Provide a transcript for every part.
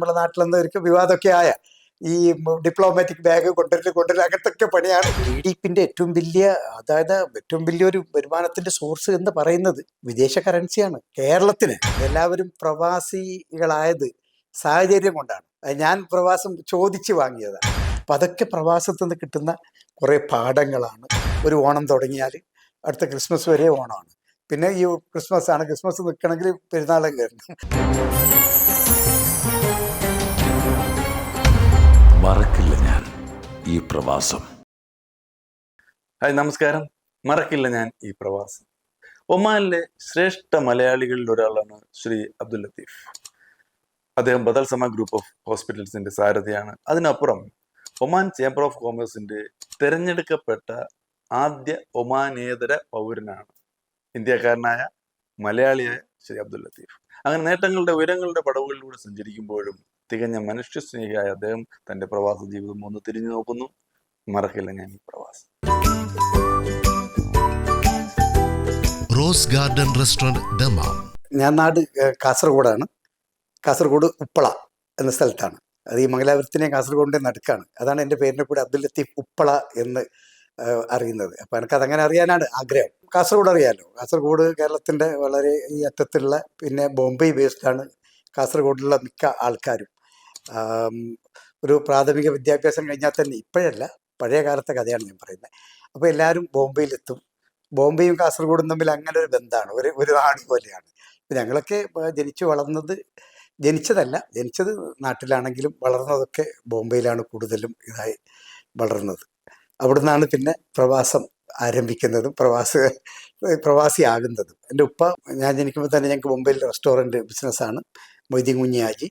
നമ്മുടെ നാട്ടിലെന്നവർക്ക് വിവാദമൊക്കെ ആയ ഈ ഡിപ്ലോമാറ്റിക് ബാഗ് കൊണ്ടുവരൽ കൊണ്ടുവരൽ അങ്ങനത്തെ പണിയാണ്. ഡി ഡി പിന്റെ ഏറ്റവും വലിയ അതായത് ഏറ്റവും വലിയൊരു വരുമാനത്തിന്റെ സോഴ്സ് എന്ന് പറയുന്നത് വിദേശ കറൻസിയാണ് കേരളത്തിന് എല്ലാവരും പ്രവാസികളായത് സാഹചര്യം കൊണ്ടാണ്. ഞാൻ പ്രവാസം ചോദിച്ചു വാങ്ങിയതാണ്. അപ്പം അതൊക്കെ പ്രവാസത്തു നിന്ന് കിട്ടുന്ന കുറേ പാഠങ്ങളാണ്. ഒരു ഓണം തുടങ്ങിയാൽ അടുത്ത ക്രിസ്മസ് വരെ ഓണമാണ്. പിന്നെ ഈ ക്രിസ്മസ് ആണ്. ക്രിസ്മസ് നിൽക്കണമെങ്കിൽ പെരുന്നാളും കയറണം മറക്കില്ല ഞാൻ ഈ പ്രവാസം. ഹായ് നമസ്കാരം. മറക്കില്ല ഞാൻ ഈ പ്രവാസം. ഒമാനിലെ ശ്രേഷ്ഠ മലയാളികളിൽ ഒരാളാണ് ശ്രീ അബ്ദുൽ ലത്തീഫ്. അദ്ദേഹം ബദൽ സമ ഗ്രൂപ്പ് ഓഫ് ഹോസ്പിറ്റൽസിന്റെ സാരഥിയാണ്. അതിനപ്പുറം ഒമാൻ ചേംബർ ഓഫ് കോമേഴ്സിന്റെ തിരഞ്ഞെടുക്കപ്പെട്ട ആദ്യ ഒമാനേതര പൗരനാണ് ഇന്ത്യക്കാരനായ മലയാളിയായ ശ്രീ അബ്ദുൽ ലത്തീഫ്. അങ്ങനെ നേട്ടങ്ങളുടെ ഉയരങ്ങളുടെ പടവുകളിലൂടെ സഞ്ചരിക്കുമ്പോഴും തികഞ്ഞ മനുഷ്യസ്നേഹിയായ അദ്ദേഹം തന്റെ പ്രവാസ ജീവിതം ഒന്ന് തിരിഞ്ഞു നോക്കുന്നു. മറക്കില്ല ഞാൻ ഈ പ്രവാസം. റോസ് ഗാർഡൻ റെസ്റ്റോറന്റ് ദമാം ഞാൻ നാട് കാസർഗോഡാണ്. കാസർഗോഡ് ഉപ്പള എന്ന സ്ഥലത്താണ്. അത് ഈ മംഗലാപുരത്തിനെ കാസർഗോഡിന്റെ നടുക്കാണ്. അതാണ് എന്റെ പേരിനെ കൂടെ അബ്ദുൽ ലത്തീഫ് ഉപ്പള എന്ന് അറിയുന്നത്. അപ്പം എനിക്കത് അങ്ങനെ അറിയാനാണ് ആഗ്രഹം. കാസർഗോഡ് അറിയാമല്ലോ കാസർഗോഡ് കേരളത്തിന്റെ വളരെ ഈ അറ്റത്തുള്ള പിന്നെ ബോംബെ ബേസ്ഡാണ് കാസർഗോഡിലുള്ള മിക്ക ആൾക്കാരും. ഒരു പ്രാഥമിക വിദ്യാഭ്യാസം കഴിഞ്ഞാൽ തന്നെ ഇപ്പോഴല്ല പഴയ കാലത്തെ കഥയാണ് ഞാൻ പറയുന്നത്. അപ്പോൾ എല്ലാവരും ബോംബെയിലെത്തും. ബോംബെയും കാസർഗോഡും തമ്മിൽ അങ്ങനെ ഒരു ബന്ധമാണ്. ഒരു ഒരു നാട് പോലെയാണ്. ഞങ്ങളൊക്കെ ജനിച്ചു വളർന്നത് ജനിച്ചതല്ല ജനിച്ചത് നാട്ടിലാണെങ്കിലും വളർന്നതൊക്കെ ബോംബെയിലാണ് കൂടുതലും ഇതായി വളർന്നത്. അവിടുന്നാണ് പിന്നെ പ്രവാസം ആരംഭിക്കുന്നതും പ്രവാസ പ്രവാസിയാകുന്നതും. എന്റെ ഉപ്പ ഞാൻ ജനിക്കുമ്പോൾ തന്നെ ഞങ്ങൾക്ക് മുംബൈയിൽ റെസ്റ്റോറന്റ് ബിസിനസ്സാണ്. മൊയ്തീൻ കുഞ്ഞിയാജി.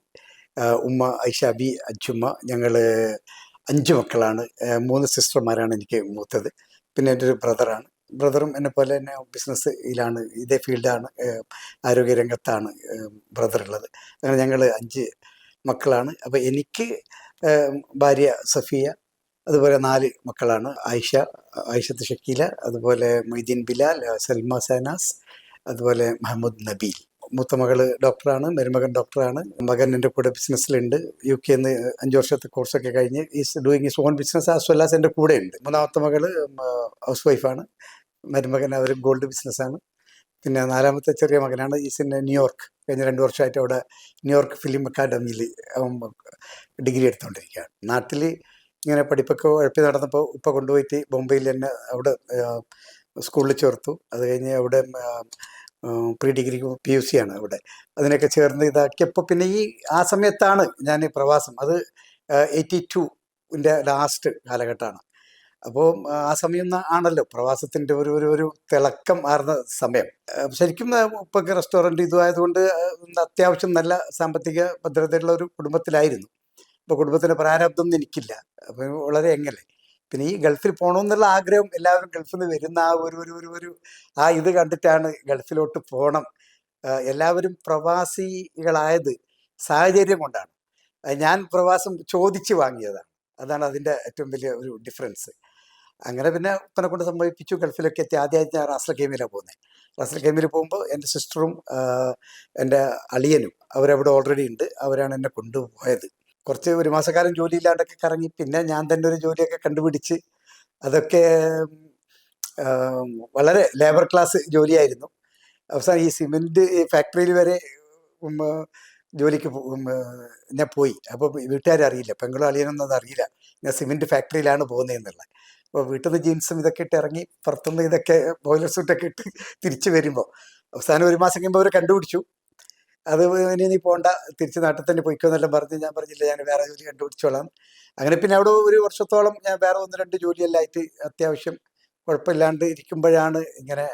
ഉമ്മ ഐഷാബി അച്ചുമ്മ ഞങ്ങൾ അഞ്ച് മക്കളാണ്. മൂന്ന് സിസ്റ്റർമാരാണ് എനിക്ക് മൂത്തത്. പിന്നെ എന്റെ ഒരു ബ്രദറാണ്. ബ്രദറും എന്നെ പോലെ തന്നെ ബിസിനസ്സിലാണ് ഇതേ ഫീൽഡാണ് ആരോഗ്യരംഗത്താണ് ബ്രദറുള്ളത്. അങ്ങനെ ഞങ്ങൾ അഞ്ച് മക്കളാണ്. അപ്പോൾ എനിക്ക് ഭാര്യ സഫിയ അതുപോലെ നാല് മക്കളാണ്. ആയിഷ ആയിഷത്ത് ഷക്കീല അതുപോലെ മൊയ്തീൻ ബിലാൽ സൽമ സനാസ് അതുപോലെ മഹമ്മദ് നബീൽ. മൂത്ത മകൾ ഡോക്ടറാണ് മരുമകൻ ഡോക്ടറാണ്. മകൻ എന്റെ കൂടെ ബിസിനസ്സിലുണ്ട്. യു കെ നിന്ന് അഞ്ച് വർഷത്തെ കോഴ്സൊക്കെ കഴിഞ്ഞ് is doing is own business as well as എന്റെ കൂടെ ഉണ്ട്. മൂന്നാമത്തെ മകൾ ഹൗസ് വൈഫാണ്. മരുമകൻ അവർ ഗോൾഡ് ബിസിനസ്സാണ്. പിന്നെ നാലാമത്തെ ചെറിയ മകനാണ് ഈസ് ഇൻ ന്യൂയോർക്ക്. കഴിഞ്ഞ രണ്ട് വർഷമായിട്ട് അവിടെ ന്യൂയോർക്ക് ഫിലിം അക്കാഡമിയിൽ ഡിഗ്രി എടുത്തുകൊണ്ടിരിക്കുകയാണ് നാട്ടിൽ ഇങ്ങനെ പഠിപ്പൊക്കെ ഉഴപ്പി നടന്നപ്പോൾ ഇപ്പോൾ കൊണ്ടുപോയിട്ട് ബോംബെയിൽ തന്നെ അവിടെ സ്കൂളിൽ ചേർത്തു. അത് കഴിഞ്ഞ് അവിടെ pre degree P U C ആണ് അവിടെ. അതിനൊക്കെ ചേർന്ന് ഇതാക്കിയപ്പോൾ പിന്നെ ഈ ആ സമയത്താണ് ഞാൻ പ്രവാസം. അത് എയ്റ്റി ടുവിന്റെ ലാസ്റ്റ് കാലഘട്ടമാണ്. അപ്പോൾ ആ സമയം ആണല്ലോ പ്രവാസത്തിന്റെ ഒരു ഒരു ഒരു തിളക്കം ആർന്ന സമയം. ശരിക്കും ഇപ്പം റെസ്റ്റോറന്റ് ഇതുമായതുകൊണ്ട് അത്യാവശ്യം നല്ല സാമ്പത്തിക ഭദ്രതയുള്ള ഒരു കുടുംബത്തിലായിരുന്നു. അപ്പോൾ കുടുംബത്തിന്റെ പ്രാരാബ്ദം ഒന്നും എനിക്കില്ല. അപ്പോൾ വളരെ എങ്ങനെ പിന്നെ ഈ ഗൾഫിൽ പോകണമെന്നുള്ള ആഗ്രഹം എല്ലാവരും ഗൾഫിൽ നിന്ന് വരുന്ന ആ ഒരു ഒരു ഒരു ഒരു ആ ഇത് കണ്ടിട്ടാണ് ഗൾഫിലോട്ട് പോകണം എല്ലാവരും പ്രവാസികളായത് സാഹചര്യം കൊണ്ടാണ്. ഞാൻ പ്രവാസം ചോദിച്ച് വാങ്ങിയതാണ്. അതാണ് അതിന്റെ ഏറ്റവും വലിയ ഒരു ഡിഫറൻസ്. അങ്ങനെ പിന്നെ ഉപ്പനെ കൊണ്ട് സംഭവിപ്പിച്ചു ഗൾഫിലൊക്കെ എത്തി. ആദ്യമായിട്ട് ഞാൻ റാസൽ ഗെയിമിലാണ് പോകുന്നത് റാസൽ ഗെയിമിൽ പോകുമ്പോൾ എന്റെ സിസ്റ്ററും എന്റെ അളിയനും അവരവിടെ ഓൾറെഡി ഉണ്ട്. അവരാണ് എന്നെ കൊണ്ടുപോയത്. കുറച്ച് ഒരു മാസക്കാലം ജോലിയില്ലാണ്ടൊക്കെ കറങ്ങി. പിന്നെ ഞാൻ തന്നെ ഒരു ജോലിയൊക്കെ കണ്ടുപിടിച്ച് അതൊക്കെ വളരെ ലേബർ ക്ലാസ് ജോലിയായിരുന്നു. അവസാനം ഈ സിമെന്റ് ഫാക്ടറിയിൽ വരെ ജോലിക്ക് ഞാൻ പോയി. അപ്പോൾ വീട്ടുകാർ അറിയില്ല. പെങ്ങളും അളിയനൊന്നും അറിയില്ല. ഞാൻ സിമെന്റ് ഫാക്ടറിയിലാണ് പോകുന്നതെന്നുള്ളത് അപ്പോൾ വീട്ടിൽ നിന്ന് ജീൻസും ഇതൊക്കെ ഇട്ട് ഇറങ്ങി പുറത്തുനിന്ന് ഇതൊക്കെ ബോയിലർ സൂട്ടൊക്കെ ഇട്ട് തിരിച്ചു വരുമ്പോൾ അവസാനം ഒരു മാസം കഴിയുമ്പോൾ അവർ കണ്ടുപിടിച്ചു. അത് ഇനി നീ പോണ്ട തിരിച്ച് നാട്ടിൽ തന്നെ പോയിക്കോന്നെല്ലാം പറഞ്ഞ് ഞാൻ പറഞ്ഞില്ല ഞാൻ വേറെ ജോലി കണ്ടുപിടിച്ചോളാം. അങ്ങനെ പിന്നെ അവിടെ ഒരു വർഷത്തോളം ഞാൻ വേറെ ഒന്ന് രണ്ട് ജോലിയെല്ലാം ആയിട്ട് അത്യാവശ്യം കുഴപ്പമില്ലാണ്ട് ഇരിക്കുമ്പോഴാണ് ഇങ്ങനെ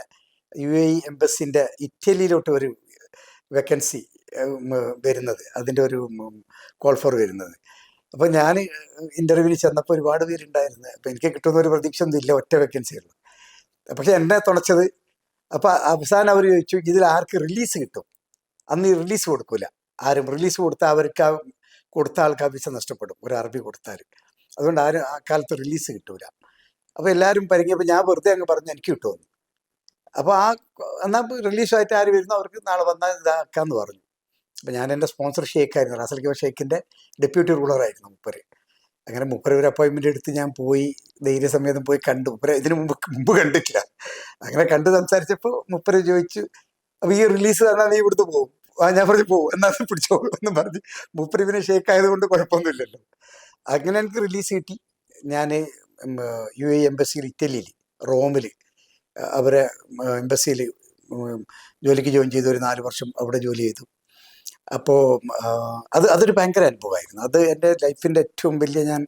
യു എ ഇ എംബസിന്റെ ഇറ്റലിയിലോട്ട് ഒരു വേക്കൻസി വരുന്നത്. അതിന്റെ ഒരു കോൾ ഫോർ വരുന്നത്. അപ്പോൾ ഞാൻ ഇന്റർവ്യൂവിന് ചെന്നപ്പോൾ ഒരുപാട് പേരുണ്ടായിരുന്നു. അപ്പോൾ എനിക്ക് കിട്ടുന്ന ഒരു പ്രതീക്ഷ ഒന്നും ഇല്ല ഒറ്റ വേക്കൻസി ഉള്ളു പക്ഷെ എന്നെ തുണച്ചത്. അപ്പോൾ അവസാനം അവർ ചോദിച്ചു ഇതിൽ ആർക്ക് റിലീസ് കിട്ടും? അന്ന് ഈ റിലീസ് കൊടുക്കൂല. ആരും റിലീസ് കൊടുത്താൽ അവർക്ക് കൊടുത്ത ആൾക്ക് ആ വിസ നഷ്ടപ്പെടും. ഒരു അറബി കൊടുത്താൽ അതുകൊണ്ട് ആരും ആ കാലത്ത് റിലീസ് കിട്ടൂല. അപ്പോൾ എല്ലാവരും പരിങ്ങിയപ്പോൾ ഞാൻ വെറുതെ അങ്ങ് പറഞ്ഞ് എനിക്ക് കിട്ടുമെന്ന്. അപ്പോൾ ആ എന്നാൽ റിലീസായിട്ട് ആര് വരുന്നു അവർക്ക് നാളെ വന്നാൽ ഇതാക്കാന്ന് പറഞ്ഞു. അപ്പോൾ ഞാൻ എന്റെ സ്പോൺസർ ഷെയ്ക്കായിരുന്നു റാസൽ കിവ ഷേക്കിന്റെ ഡെപ്യൂട്ടി റൂളറായിരുന്നു മുപ്പര്. അങ്ങനെ മുപ്പര് ഒരു അപ്പോയിൻമെന്റ് എടുത്ത് ഞാൻ പോയി ധൈര്യസമേതം പോയി കണ്ടു. മുപ്പര് ഇതിനു മുമ്പ് മുമ്പ് കണ്ടിട്ടില്ല. അങ്ങനെ കണ്ട് സംസാരിച്ചപ്പോൾ മുപ്പര് ചോദിച്ചു അപ്പോൾ ഈ റിലീസ് തന്നാൽ നീ ഇവിടുത്തെ പോകും ഞാൻ പറഞ്ഞു പോകും എന്നാ പിടിച്ചോ എന്ന് പറഞ്ഞ് മുപ്പര് പിന്നെ ഷേക്ക് ആയതുകൊണ്ട് കുഴപ്പമൊന്നുമില്ലല്ലോ. അങ്ങനെ എനിക്ക് റിലീസ് കിട്ടി. ഞാൻ യു എ എംബസിയിൽ ഇറ്റലിയിൽ റോമിൽ അവരെ എംബസിയിൽ ജോലിക്ക് ജോയിൻ ചെയ്തു ഒരു നാല് വർഷം അവിടെ ജോലി ചെയ്തു. അപ്പോൾ അത് അതൊരു ഭയങ്കര അനുഭവമായിരുന്നു. അത് എന്റെ ലൈഫിന്റെ ഏറ്റവും വലിയ ഞാൻ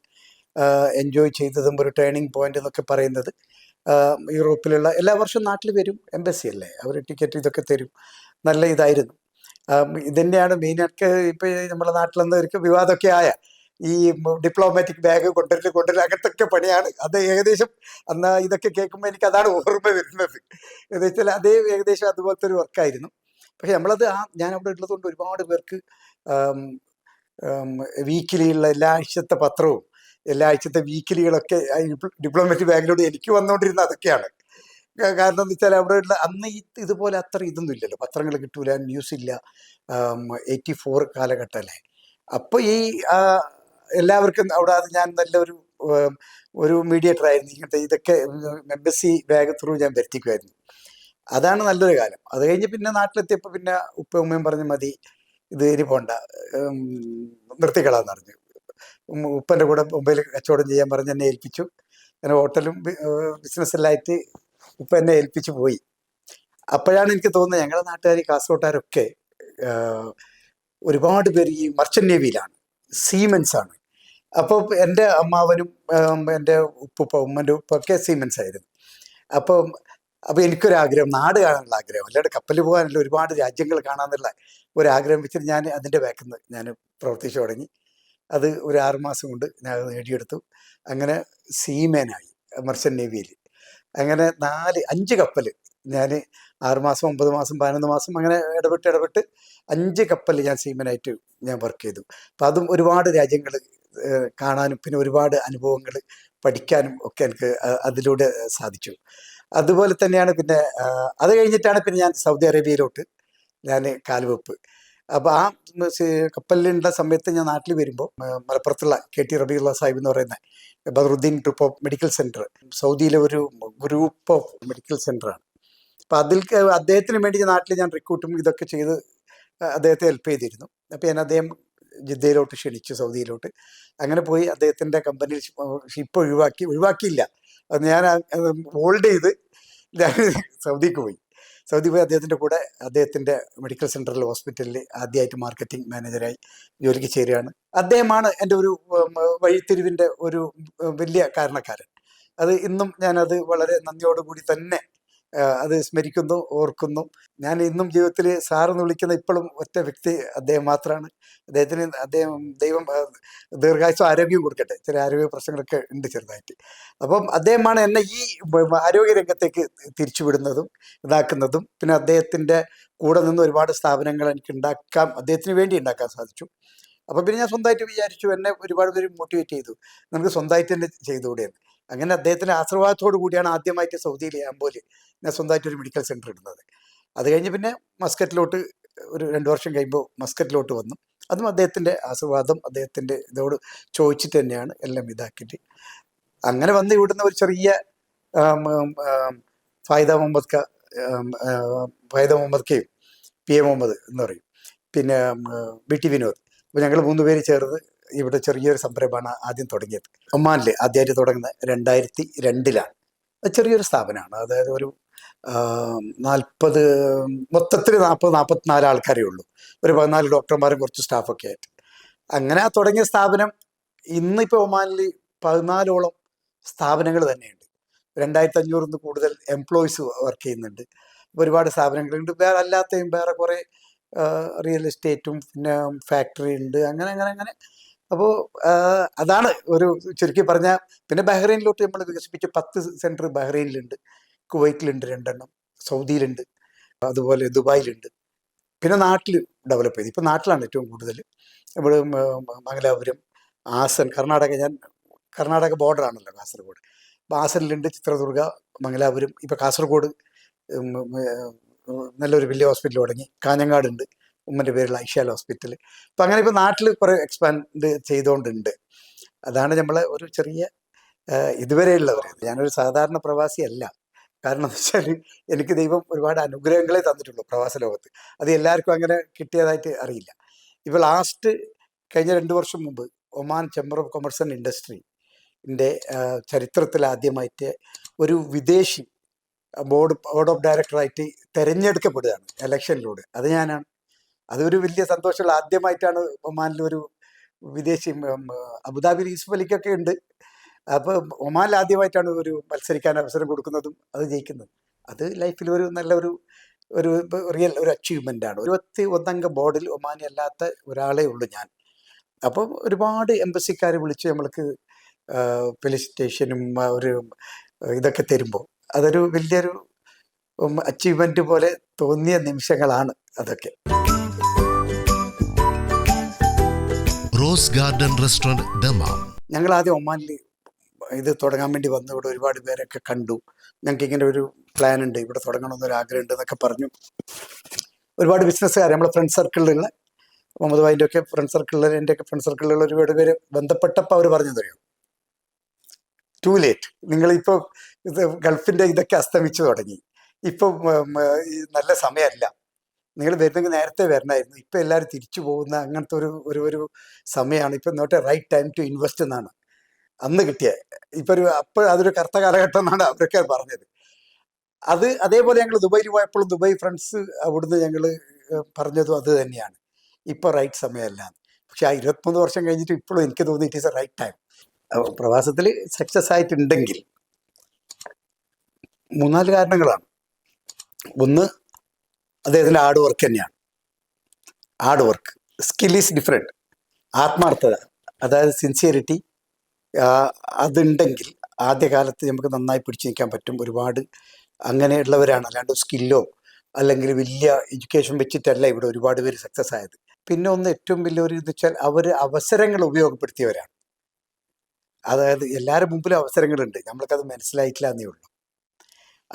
എൻജോയ് ചെയ്തതും ഒരു ടേണിംഗ് പോയിന്റ് എന്നൊക്കെ പറയുന്നത്. യൂറോപ്പിലുള്ള എല്ലാ വർഷവും നാട്ടിൽ വരും എംബസി അല്ലേ? അവർ ടിക്കറ്റ് ഇതൊക്കെ തരും. നല്ല ഇതായിരുന്നു. ഇതന്നെയാണ് മെയിനൊക്കെ ഇപ്പം നമ്മുടെ നാട്ടിലെന്തൊരു വിവാദമൊക്കെ ആയ ഈ ഡിപ്ലോമാറ്റിക് ബാഗ് കൊണ്ടുവരൽ കൊണ്ടുവരൽ അങ്ങനത്തെ പണിയാണ്. അത് ഏകദേശം അന്ന് ഇതൊക്കെ കേൾക്കുമ്പോൾ എനിക്ക് അതാണ് ഓർമ്മ വരുന്നത്. ഏകദേശം അതേ ഏകദേശം അതുപോലത്തെ ഒരു വർക്കായിരുന്നു പക്ഷെ നമ്മളത് ആ ഞാൻ അവിടെ ഉള്ളതുകൊണ്ട് ഒരുപാട് പേർക്ക് വീക്കിലിയുള്ള എല്ലാ ആഴ്ചത്തെ പത്രവും എല്ലാ ആഴ്ചത്തെ വീക്കിലികളൊക്കെ ഡിപ്ലോമാറ്റിക് ബാങ്കിലൂടെ എനിക്ക് വന്നുകൊണ്ടിരുന്ന അതൊക്കെയാണ്. കാരണം എന്ന് വെച്ചാൽ അവിടെ ഉള്ള അന്ന് ഈ ഇതുപോലെ അത്ര ഇതൊന്നും ഇല്ലല്ലോ. പത്രങ്ങൾ കിട്ടൂല ന്യൂസ് ഇല്ല. എയ്റ്റി ഫോർ കാലഘട്ടമല്ലേ അപ്പോൾ ഈ എല്ലാവർക്കും അവിടെ അത് ഞാൻ നല്ലൊരു ഒരു മീഡിയേറ്റർ ആയിരുന്നു. ഇങ്ങനത്തെ ഇതൊക്കെ എംബസി ബാഗ് ത്രൂ ഞാൻ വരുത്തിക്കുമായിരുന്നു അതാണ് നല്ലൊരു കാലം. അത് കഴിഞ്ഞ് പിന്നെ നാട്ടിലെത്തിയപ്പോൾ പിന്നെ ഉപ്പ ഉമ്മയും പറഞ്ഞ് മതി ഇത് ഇനി പോണ്ട. നിർത്തിക്കളാന്ന് പറഞ്ഞു. ഉപ്പന്റെ കൂടെ മുംബൈയിൽ കച്ചവടം ചെയ്യാൻ പറഞ്ഞ് എന്നെ ഏൽപ്പിച്ചു. അങ്ങനെ ഹോട്ടലും ബിസിനസ്സെല്ലായിട്ട് ഉപ്പ എന്നെ ഏൽപ്പിച്ചു പോയി. അപ്പോഴാണ് എനിക്ക് തോന്നുന്നത് ഞങ്ങളുടെ നാട്ടുകാർ കാസർഗോട്ടുകാരൊക്കെ ഒരുപാട് പേര് ഈ മർച്ചന്റ് നേവിയിലാണ് സീമെൻസ് ആണ് അപ്പോൾ എന്റെ അമ്മാവനും എന്റെ ഉപ്പ ഉമ്മന്റെ ഉപ്പൊക്കെ സീമെൻസ് ആയിരുന്നു. അപ്പോൾ അപ്പോൾ എനിക്കൊരാഗ്രഹം നാട് കാണാനുള്ള ആഗ്രഹം അല്ലാണ്ട് കപ്പലിൽ പോകാനുള്ള ഒരുപാട് രാജ്യങ്ങൾ കാണാമെന്നുള്ള ഒരാഗ്രഹം വെച്ചിട്ട് ഞാൻ അതിന്റെ ബാക്കിൽ നിന്ന് ഞാൻ പ്രവർത്തിച്ചു തുടങ്ങി. അത് ഒരു ആറുമാസം കൊണ്ട് ഞാൻ നേടിയെടുത്തു. അങ്ങനെ സീമേനായി മർച്ചന്റ് നേവിയിൽ അങ്ങനെ നാല് അഞ്ച് കപ്പൽ ഞാൻ ആറുമാസം ഒമ്പത് മാസം പതിനൊന്ന് മാസം അങ്ങനെ ഇടപെട്ട് ഇടപെട്ട് അഞ്ച് കപ്പൽ ഞാൻ സീമനായിട്ട് ഞാൻ വർക്ക് ചെയ്തു. അപ്പം അതും ഒരുപാട് രാജ്യങ്ങൾ കാണാനും പിന്നെ ഒരുപാട് അനുഭവങ്ങൾ പഠിക്കാനും ഒക്കെ എനിക്ക് അതിലൂടെ സാധിച്ചു. അതുപോലെ തന്നെയാണ് പിന്നെ അത് കഴിഞ്ഞിട്ടാണ് പിന്നെ ഞാൻ സൗദി അറേബ്യയിലോട്ട് ഞാൻ കാൽവെപ്പ്. അപ്പോൾ ആ കപ്പലിലുള്ള സമയത്ത് ഞാൻ നാട്ടിൽ വരുമ്പോൾ മലപ്പുറത്തുള്ള കെ ടി റബീള്ള സാഹിബ് എന്ന് പറയുന്ന Badaruddin group of medical center സൗദിയിലെ ഒരു ഗ്രൂപ്പ് ഓഫ് മെഡിക്കൽ സെന്ററാണ് അപ്പോൾ അതിൽ അദ്ദേഹത്തിന് വേണ്ടി നാട്ടിൽ ഞാൻ റിക്രൂട്ടും ഇതൊക്കെ ചെയ്ത് അദ്ദേഹത്തെ ഹെൽപ്പ് ചെയ്തിരുന്നു. അപ്പോൾ ഞാൻ അദ്ദേഹം ജിദ്ദയിലോട്ട് ക്ഷണിച്ചു സൗദിയിലോട്ട്. അങ്ങനെ പോയി അദ്ദേഹത്തിന്റെ കമ്പനിയിൽ ഷിപ്പ് ഒഴിവാക്കി ഒഴിവാക്കിയില്ല. ഞാൻ ഹോൾഡ് ചെയ്ത് ഞാൻ സൗദിക്ക് പോയി. സൗദി പോയി അദ്ദേഹത്തിന്റെ കൂടെ അദ്ദേഹത്തിന്റെ മെഡിക്കൽ സെന്ററിൽ ഹോസ്പിറ്റലിൽ ആദ്യമായിട്ട് മാർക്കറ്റിംഗ് മാനേജറായി ജോലിക്ക് ചേരുകയാണ്. അദ്ദേഹമാണ് എന്റെ ഒരു വഴിത്തിരിവിന്റെ ഒരു വലിയ കാരണക്കാരൻ. അത് ഇന്നും ഞാനത് വളരെ നന്ദിയോടുകൂടി തന്നെ അത് സ്മരിക്കുന്നു ഓർക്കുന്നു. ഞാൻ ഇന്നും ജീവിതത്തിൽ സാറെന്ന് വിളിക്കുന്ന ഇപ്പോഴും ഒറ്റ വ്യക്തി അദ്ദേഹം മാത്രമാണ് അദ്ദേഹത്തിന് അദ്ദേഹം ദൈവം ദീർഘായുസ് ആരോഗ്യം കൊടുക്കട്ടെ. ചില ആരോഗ്യ പ്രശ്നങ്ങളൊക്കെ ഉണ്ട് ചെറുതായിട്ട്. അപ്പം അദ്ദേഹമാണ് എന്നെ ഈ ആരോഗ്യ രംഗത്തേക്ക് തിരിച്ചുവിടുന്നതും ഇതാക്കുന്നതും. പിന്നെ അദ്ദേഹത്തിന്റെ കൂടെ നിന്ന് ഒരുപാട് സ്ഥാപനങ്ങൾ എനിക്ക് ഉണ്ടാക്കാം അദ്ദേഹത്തിന് വേണ്ടി ഉണ്ടാക്കാൻ സാധിച്ചു. അപ്പം പിന്നെ ഞാൻ സ്വന്തമായിട്ട് വിചാരിച്ചു എന്നെ ഒരുപാട് പേര് മോട്ടിവേറ്റ് ചെയ്തു. നമുക്ക് സ്വന്തമായിട്ട് തന്നെ ചെയ്തുകൂടെയെന്ന് അങ്ങനെ അദ്ദേഹത്തിന്റെ ആശീർവാദത്തോടു കൂടിയാണ് ആദ്യമായിട്ട് സൗദിയിൽ ആകുമ്പോൾ ഞാൻ സ്വന്തമായിട്ട് ഒരു മെഡിക്കൽ സെന്റർ ഇടുന്നത്. അത് കഴിഞ്ഞ് പിന്നെ മസ്കറ്റിലോട്ട് ഒരു രണ്ട് വർഷം കഴിയുമ്പോൾ മസ്കറ്റിലോട്ട് വന്നു. അതും അദ്ദേഹത്തിന്റെ ആശീർവാദം അദ്ദേഹത്തിന്റെ ഇതോട് ചോദിച്ചിട്ട് തന്നെയാണ് എല്ലാം ഇതാക്കിയിട്ട്. അങ്ങനെ വന്ന് ഇവിടുന്ന് ഒരു ചെറിയ ഫായിദ മുഹമ്മദ് ക ഫായിദ മുഹമ്മദ് കെയും പി എ മുഹമ്മദ് എന്ന് പറയും. പിന്നെ ബി ടി വിനോദ്. അപ്പോൾ ഞങ്ങൾ മൂന്ന് പേര് ചേർന്ന് ഇവിടെ ചെറിയൊരു സംരംഭമാണ് ആദ്യം തുടങ്ങിയത്. ഒമാനിലെ ആദ്യമായിട്ട് തുടങ്ങുന്നത് രണ്ടായിരത്തി രണ്ടിലാണ് ചെറിയൊരു സ്ഥാപനമാണ്. അതായത് ഒരു നാൽപ്പത് മൊത്തത്തിൽ നാൽപ്പത് നാൽപ്പത്തിനാല് ആൾക്കാരേ ഉള്ളൂ. ഒരു പതിനാല് ഡോക്ടർമാരും കുറച്ച് സ്റ്റാഫൊക്കെ ആയിട്ട്. അങ്ങനെ ആ തുടങ്ങിയ സ്ഥാപനം ഇന്നിപ്പോൾ ഒമാനിൽ പതിനാലോളം സ്ഥാപനങ്ങൾ തന്നെയുണ്ട്. രണ്ടായിരത്തി അഞ്ഞൂറിൽ കൂടുതൽ എംപ്ലോയീസ് വർക്ക് ചെയ്യുന്നുണ്ട്. ഒരുപാട് സ്ഥാപനങ്ങളുണ്ട്. വേറെ അല്ലാത്തയും വേറെ കുറേ റിയൽ എസ്റ്റേറ്റും പിന്നെ ഫാക്ടറി ഉണ്ട്. അങ്ങനെ അങ്ങനെ അങ്ങനെ അപ്പോൾ അതാണ് ഒരു ചുരുക്കി പറഞ്ഞാൽ പിന്നെ ബഹ്റൈനിലോട്ട് നമ്മൾ വികസിപ്പിച്ച പത്ത് സെന്റർ ബഹ്റൈനിലുണ്ട്. കുവൈറ്റിലുണ്ട് രണ്ടെണ്ണം സൗദിയിലുണ്ട് അതുപോലെ ദുബായിലുണ്ട്. പിന്നെ നാട്ടിൽ ഡെവലപ്പ് ചെയ്ത്. ഇപ്പോൾ നാട്ടിലാണ് ഏറ്റവും കൂടുതൽ ഇവിടെ മംഗലാപുരം ആസൻ കർണാടക ഞാൻ കർണാടക ബോർഡറാണല്ലോ കാസർഗോഡ്. അപ്പോൾ ആസനിലുണ്ട് ചിത്രദുർഗ മംഗലാപുരം ഇപ്പോൾ കാസർഗോഡ് നല്ലൊരു വലിയ ഹോസ്പിറ്റൽ തുടങ്ങി. കാഞ്ഞങ്ങാടുണ്ട്. ഉമ്മന്റെ പേരുള്ള ഐഷാൽ ഹോസ്പിറ്റൽ. അപ്പം അങ്ങനെ ഇപ്പോൾ നാട്ടിൽ കുറേ എക്സ്പാൻഡ് ചെയ്തുകൊണ്ടുണ്ട് അതാണ് നമ്മൾ ഒരു ചെറിയ ഇതുവരെയുള്ളവർ ഞാനൊരു സാധാരണ പ്രവാസിയല്ല കാരണം എന്ന് വെച്ചാൽ എനിക്ക് ദൈവം ഒരുപാട് അനുഗ്രഹങ്ങളെ തന്നിട്ടുള്ളൂ പ്രവാസ ലോകത്ത്. അത് എല്ലാവർക്കും അങ്ങനെ കിട്ടിയതായിട്ട് അറിയില്ല. ഇപ്പോൾ ലാസ്റ്റ് കഴിഞ്ഞ രണ്ട് വർഷം മുമ്പ് Oman chamber of commerce and industry ഇൻഡസ്ട്രിന്റെ ചരിത്രത്തിൽ ആദ്യമായിട്ട് ഒരു വിദേശി ബോർഡ് ബോർഡ് ഓഫ് ഡയറക്ടറായിട്ട് തിരഞ്ഞെടുക്കപ്പെടുകയാണ് ഇലക്ഷനിലൂടെ അത് ഞാനാണ് അതൊരു വലിയ സന്തോഷമുള്ള ആദ്യമായിട്ടാണ് ഒമാനിൽ ഒരു വിദേശി അബുദാബി യൂസുഫ് അലിക്കൊക്കെ ഉണ്ട്. അപ്പോൾ ഒമാനിൽ ആദ്യമായിട്ടാണ് ഒരു മത്സരിക്കാൻ അവസരം കൊടുക്കുന്നതും അത് ജയിക്കുന്നതും. അത് ലൈഫിൽ ഒരു നല്ലൊരു ഒരു റിയൽ ഒരു അച്ചീവ്മെന്റ് ആണ് ഇരുപത്തി ഒന്നംഗ ബോർഡിൽ ഒമാനി അല്ലാത്ത ഒരാളേ ഉള്ളൂ ഞാൻ. അപ്പം ഒരുപാട് എംബസിക്കാർ വിളിച്ച് നമ്മൾക്ക് ഫെലിസിറ്റേഷനും ഒരു ഇതൊക്കെ തരുമ്പോൾ അതൊരു വലിയൊരു അച്ചീവ്മെന്റ് പോലെ തോന്നിയ നിമിഷങ്ങളാണ് അതൊക്കെ. Rose garden restaurant Dammam. ഞങ്ങൾ ആദ്യം ഒമാനിൽ ഇത് തുടങ്ങാൻ വേണ്ടി വന്നു. ഇവിടെ ഒരുപാട് പേരൊക്കെ കണ്ടു. ഞങ്ങൾക്ക് ഇങ്ങനെ ഒരു പ്ലാൻ ഉണ്ട്. ഇവിടെ തുടങ്ങണമെന്നൊരു ആഗ്രഹം ഉണ്ട് എന്നൊക്കെ പറഞ്ഞു. ഒരുപാട് ബിസിനസ്സുകാർ നമ്മളെ ഫ്രണ്ട് സർക്കിളിലുള്ള മുഹമ്മദ് ഭായിന്റെ ഒക്കെ ഫ്രണ്ട് സർക്കിളിൽ എന്റെ ഒക്കെ ഫ്രണ്ട് സർക്കിളിലുള്ള ഒരുപാട് പേര് ബന്ധപ്പെട്ടപ്പോൾ അവർ പറഞ്ഞു തരും ടു ലേറ്റ് നിങ്ങളിപ്പോൾ ഇത് ഗൾഫിന്റെ ഇതൊക്കെ അസ്തമിച്ചു തുടങ്ങി. ഇപ്പം നല്ല സമയമല്ല. നിങ്ങൾ വരുന്നെങ്കിൽ നേരത്തെ വരണമായിരുന്നു ഇപ്പം എല്ലാവരും തിരിച്ചു പോകുന്ന അങ്ങനത്തെ ഒരു ഒരു ഒരു സമയമാണ്. ഇപ്പം not right time to invest എന്നാണ്. അന്ന് കിട്ടിയ ഇപ്പം ഒരു അപ്പോൾ അതൊരു കറുത്ത കാലഘട്ടം എന്നാണ് അവരൊക്കെ പറഞ്ഞത്. അത് അതേപോലെ ഞങ്ങൾ ദുബൈയിൽ പോയപ്പോഴും ദുബായ് ഫ്രണ്ട്സ് അവിടുന്ന് ഞങ്ങൾ പറഞ്ഞതും അത് തന്നെയാണ്. ഇപ്പോൾ റൈറ്റ് സമയമല്ല പക്ഷെ ആ ഇരുപത്തൊന്ന് വർഷം കഴിഞ്ഞിട്ട് ഇപ്പോഴും എനിക്ക് തോന്നി it is a right time പ്രവാസത്തിൽ success ആയിട്ടുണ്ടെങ്കിൽ മൂന്നാൽ കാരണങ്ങളാണ്. ഒന്ന് അദ്ദേഹത്തിന്റെ ഹാർഡ് വർക്ക് തന്നെയാണ്. Hard work skill is different ആത്മാർത്ഥത. അതായത് സിൻസിയറിറ്റി അതുണ്ടെങ്കിൽ ആദ്യകാലത്ത് നമുക്ക് നന്നായി പിടിച്ചു നിൽക്കാൻ പറ്റും. ഒരുപാട് അങ്ങനെയുള്ളവരാണ്. അല്ലാണ്ട് സ്കില്ലോ അല്ലെങ്കിൽ വലിയ എഡ്യൂക്കേഷൻ വെച്ചിട്ടല്ല ഇവിടെ ഒരുപാട് പേര് സക്സസ് ആയത്. പിന്നെ ഒന്ന് ഏറ്റവും വലിയൊരു എന്ന് വെച്ചാൽ അവർ അവസരങ്ങൾ ഉപയോഗപ്പെടുത്തിയവരാണ്. അതായത് എല്ലാവരും മുമ്പിലും അവസരങ്ങളുണ്ട്. നമ്മൾക്കത് മനസ്സിലായിട്ടില്ല എന്നേ ഉള്ളൂ.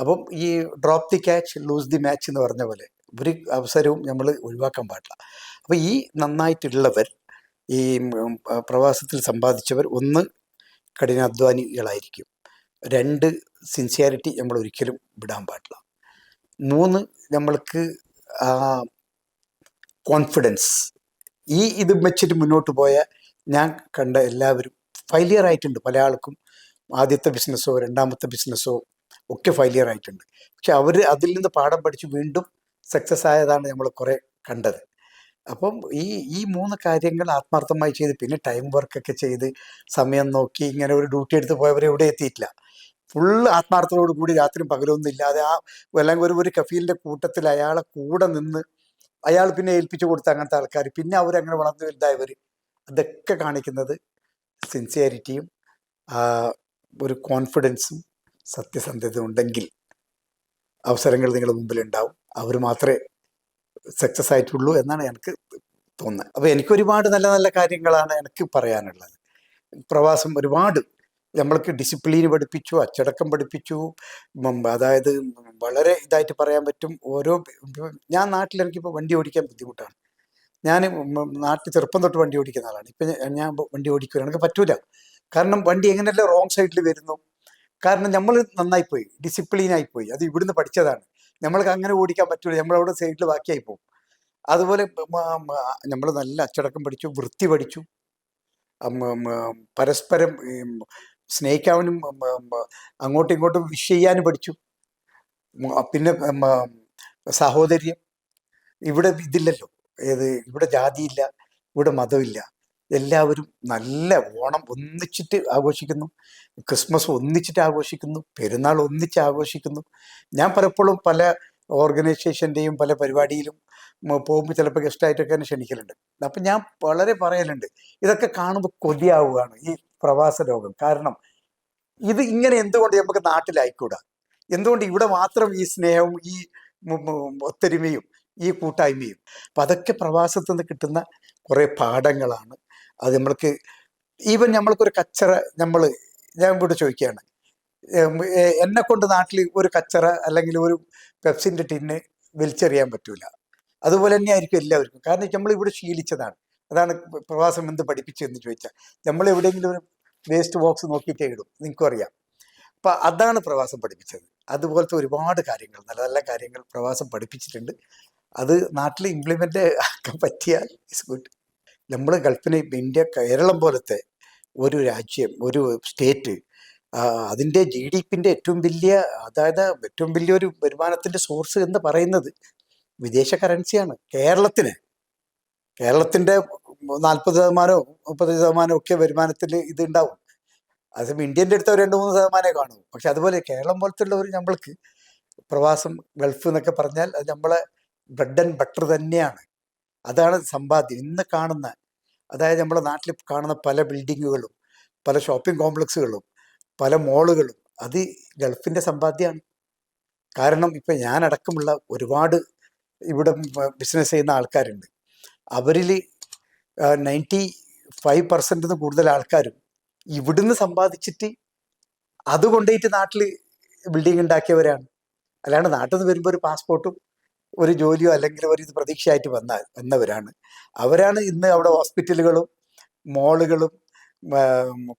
അപ്പം ഈ drop the catch loose the match എന്ന് പറഞ്ഞ പോലെ ഒരു അവസരവും നമ്മൾ ഒഴിവാക്കാൻ പാടില്ല. അപ്പോൾ ഈ നന്നായിട്ടുള്ളവർ ഈ പ്രവാസത്തിൽ സമ്പാദിച്ചവർ ഒന്ന് കഠിനാധ്വാനികളായിരിക്കും. രണ്ട് സിൻസിയാരിറ്റി നമ്മൾ ഒരിക്കലും വിടാൻ പാടില്ല. മൂന്ന് നമ്മൾക്ക് ആ കോൺഫിഡൻസ് ഈ ഇത് വെച്ചിട്ട് മുന്നോട്ട് പോയ ഞാൻ കണ്ട എല്ലാവരും ഫൈലിയർ ആയിട്ടുണ്ട്. പല ആൾക്കും ആദ്യത്തെ ബിസിനസ്സോ രണ്ടാമത്തെ ബിസിനസ്സോ ഒക്കെ ഫൈലിയർ ആയിട്ടുണ്ട്. പക്ഷെ അവർ അതിൽ നിന്ന് പാഠം പഠിച്ച് വീണ്ടും സക്സസ് ആയതാണ് നമ്മൾ കുറേ കണ്ടത്. അപ്പം ഈ ഈ മൂന്ന് കാര്യങ്ങൾ ആത്മാർത്ഥമായി ചെയ്ത് പിന്നെ ടൈം വർക്കൊക്കെ ചെയ്ത് സമയം നോക്കി ഇങ്ങനെ ഒരു ഡ്യൂട്ടി എടുത്ത് പോയവരെ എവിടെ എത്തിയിട്ടില്ല. ഫുൾ ആത്മാർത്ഥതയോട് കൂടി രാത്രി പകലൊന്നും ഇല്ലാതെ ആ അല്ലെങ്കിൽ ഒരു ഒരു കഫീലിന്റെ കൂട്ടത്തിൽ അയാളെ കൂടെ നിന്ന് അയാൾ പിന്നെ ഏൽപ്പിച്ചു കൊടുത്ത അങ്ങനത്തെ ആൾക്കാർ പിന്നെ അവരങ്ങനെ വളർന്നു വലുതായവർ അതൊക്കെ കാണിക്കുന്നത് സിൻസിയാരിറ്റിയും ഒരു കോൺഫിഡൻസും സത്യസന്ധത ഉണ്ടെങ്കിൽ അവസരങ്ങൾ നിങ്ങളുടെ മുമ്പിൽ ഉണ്ടാവും അവർ മാത്രമേ സക്സസ് ആയിട്ടുള്ളൂ എന്നാണ് എനിക്ക് തോന്നുന്നത്. അപ്പോൾ എനിക്ക് ഒരുപാട് നല്ല നല്ല കാര്യങ്ങളാണ് എനിക്ക് പറയാനുള്ളത്. പ്രവാസം ഒരുപാട് നമ്മൾക്ക് ഡിസിപ്ലിൻ പഠിപ്പിച്ചു അച്ചടക്കം പഠിപ്പിച്ചു. അതായത് വളരെ ഇതായിട്ട് പറയാൻ പറ്റും. ഓരോ ഞാൻ നാട്ടിൽ എനിക്കിപ്പോൾ വണ്ടി ഓടിക്കാൻ ബുദ്ധിമുട്ടാണ്. ഞാൻ നാട്ടിൽ ചെറുപ്പം തൊട്ട് വണ്ടി ഓടിക്കുന്ന ആളാണ്. ഇപ്പം ഞാൻ വണ്ടി ഓടിക്കുക എനിക്ക് പറ്റൂല. കാരണം വണ്ടി എങ്ങനെയല്ല റോങ് സൈഡിൽ വരുന്നു? കാരണം നമ്മൾ നന്നായി പോയി ഡിസിപ്ലിനായി പോയി അത് ഇവിടുന്ന് പഠിച്ചതാണ്. നമ്മൾക്ക് അങ്ങനെ ഓടിക്കാൻ പറ്റില്ല നമ്മളവിടെ സൈഡിൽ ബാക്കിയായി പോകും. അതുപോലെ നമ്മൾ നല്ല അച്ചടക്കം പഠിച്ചു വൃത്തി പഠിച്ചു. പരസ്പരം സ്നേഹിക്കാനും അങ്ങോട്ടും ഇങ്ങോട്ടും വിഷ് ചെയ്യാനും പഠിച്ചു. പിന്നെ സഹോദര്യം. ഇവിടെ ഇതില്ലല്ലോ. ഏത് ഇവിടെ ജാതിയില്ല ഇവിടെ മതമില്ല. എല്ലാവരും നല്ല ഓണം ഒന്നിച്ചിട്ട് ആഘോഷിക്കുന്നു. ക്രിസ്മസ് ഒന്നിച്ചിട്ട് ആഘോഷിക്കുന്നു. പെരുന്നാൾ ഒന്നിച്ച് ആഘോഷിക്കുന്നു. ഞാൻ പലപ്പോഴും പല ഓർഗനൈസേഷന്റെയും പല പരിപാടിയിലും പോകുമ്പോൾ ചിലപ്പോൾ ഗസ്റ്റായിട്ടൊക്കെ എന്നെ ക്ഷണിക്കലുണ്ട്. അപ്പം ഞാൻ വളരെ പറയലുണ്ട്. ഇതൊക്കെ കാണുമ്പോൾ കൊതിയാവുകയാണ് ഈ പ്രവാസ ലോകം. കാരണം ഇത് ഇങ്ങനെ എന്തുകൊണ്ട് നമുക്ക് നാട്ടിലായിക്കൂടാ? എന്തുകൊണ്ട് ഇവിടെ മാത്രം ഈ സ്നേഹവും ഈ ഒത്തൊരുമയും ഈ കൂട്ടായ്മയും? അപ്പം അതൊക്കെ പ്രവാസത്തു നിന്ന് കിട്ടുന്ന കുറേ പാഠങ്ങളാണ്. അത് നമ്മൾക്ക് ഈവൻ നമ്മൾക്കൊരു കച്ചറ നമ്മൾ ഞാൻ ഇവിടെ ചോദിക്കുകയാണ്. എന്നെ കൊണ്ട് നാട്ടിൽ ഒരു കച്ചറ അല്ലെങ്കിൽ ഒരു പെപ്സിന്റെ ടിന്ന് വലിച്ചെറിയാൻ പറ്റൂല. അതുപോലെ തന്നെ ആയിരിക്കും എല്ലാവർക്കും. കാരണം നമ്മൾ ഇവിടെ ശീലിച്ചതാണ്. അതാണ് പ്രവാസം എന്ത് പഠിപ്പിച്ചു എന്ന് ചോദിച്ചാൽ നമ്മൾ എവിടെയെങ്കിലും ഒരു വേസ്റ്റ് ബോക്സ് നോക്കിയിട്ടേ ഇടും. നിങ്ങൾക്കും അറിയാം. അപ്പം അതാണ് പ്രവാസം പഠിപ്പിച്ചത്. അതുപോലത്തെ ഒരുപാട് കാര്യങ്ങൾ നല്ല നല്ല കാര്യങ്ങൾ പ്രവാസം പഠിപ്പിച്ചിട്ടുണ്ട്. അത് നാട്ടിൽ ഇംപ്ലിമെന്റ് ആക്കാൻ പറ്റിയാൽ ഇറ്റ്സ് ഗുഡ് നമ്മൾ ഗൾഫിന് ഇന്ത്യ കേരളം പോലത്തെ ഒരു രാജ്യം ഒരു സ്റ്റേറ്റ് അതിന്റെ ജി ഡി പിന്റെ ഏറ്റവും വലിയ അതായത് ഏറ്റവും വലിയൊരു വരുമാനത്തിന്റെ സോഴ്സ് എന്ന് പറയുന്നത് വിദേശ കറൻസിയാണ്. കേരളത്തിന് കേരളത്തിന്റെ നാൽപ്പത് ശതമാനമോ മുപ്പത് ശതമാനമോ ഒക്കെ വരുമാനത്തിൽ ഇത് ഉണ്ടാവും. അതും ഇന്ത്യന്റെ അടുത്ത് ഒരു രണ്ട് മൂന്ന് ശതമാനമേ കാണൂ. പക്ഷെ അതുപോലെ കേരളം പോലത്തെ ഉള്ളവർ നമ്മൾക്ക് പ്രവാസം ഗൾഫ് എന്നൊക്കെ പറഞ്ഞാൽ അത് നമ്മളെ ബ്രെഡ് ആൻഡ് ബട്ടർ തന്നെയാണ്. അതാണ് സമ്പാദ്യം. ഇന്ന് കാണുന്ന അതായത് നമ്മുടെ നാട്ടിൽ കാണുന്ന പല ബിൽഡിങ്ങുകളും പല ഷോപ്പിംഗ് കോംപ്ലക്സുകളും പല മോളുകളും അത് ഗൾഫിന്റെ സമ്പാദ്യമാണ് കാരണം ഇപ്പം ഞാനടക്കമുള്ള ഒരുപാട് ഇവിടെ ബിസിനസ് ചെയ്യുന്ന ആൾക്കാരുണ്ട്. അവരിൽ നയന്റി ഫൈവ് പെർസെന്റിന് കൂടുതൽ ആൾക്കാരും ഇവിടുന്ന് സമ്പാദിച്ചിട്ട് അത് കൊണ്ടുപോയിട്ട് നാട്ടിൽ ബിൽഡിംഗ് ഉണ്ടാക്കിയവരാണ്. അല്ലാണ്ട് നാട്ടിൽ നിന്ന് വരുമ്പോൾ ഒരു പാസ്പോർട്ടും ഒരു ജോലിയോ അല്ലെങ്കിൽ ഒരു ഇത് പ്രതീക്ഷയായിട്ട് വന്ന വന്നവരാണ്. അവരാണ് ഇന്ന് അവിടെ ഹോസ്പിറ്റലുകളും മോളുകളും